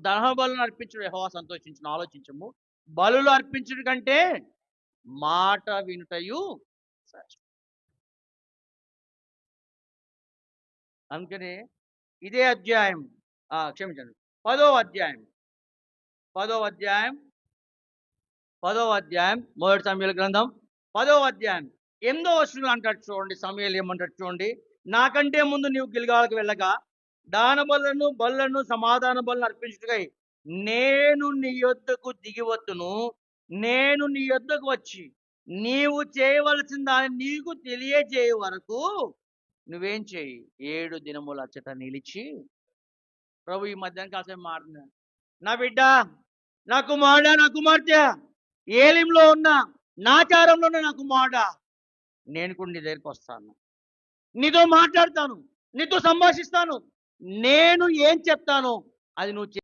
దహన బలు అర్పించడం యహోవా సంతోషించిన ఆలోచించము. బలులు అర్పించడం కంటే మాట వినుటయు అందుకని ఇదే అధ్యాయం క్షమించండి. పదో అధ్యాయం. పదో అధ్యాయం. పదో అధ్యాయం. మొదటి సమయాల గ్రంథం. పదో అధ్యాయం. ఎనిమిదో వచనంలో అంటాడు చూడండి సమయాలు ఏమంటాడు చూడండి. నాకంటే ముందు నీవు గిల్గాలకు వెళ్ళగా దాన బలను బలను సమాధాన బలను అర్పించుటకై నేను నీ యొద్దకు దిగివత్తును నేను నీ యొద్దకు వచ్చి నీవు చేయవలసిన దాన్ని నీకు తెలియజేయ వరకు నువ్వేం చేయి. ఏడు దినములు అచ్చట నిలిచి ప్రభు ఈ మధ్యాహ్నం కాసేపు మాట్లాడినా. నా బిడ్డ నా కుమారుడ నా కుమార్తె ఏలింలో ఉన్న నాచారంలో ఉన్న నా కుమారుడ నేను కూడా నీ దగ్గరికి వస్తాను. నీతో మాట్లాడతాను నీతో సంభాషిస్తాను నేను ఏం చెప్తానో అది నువ్వు చే-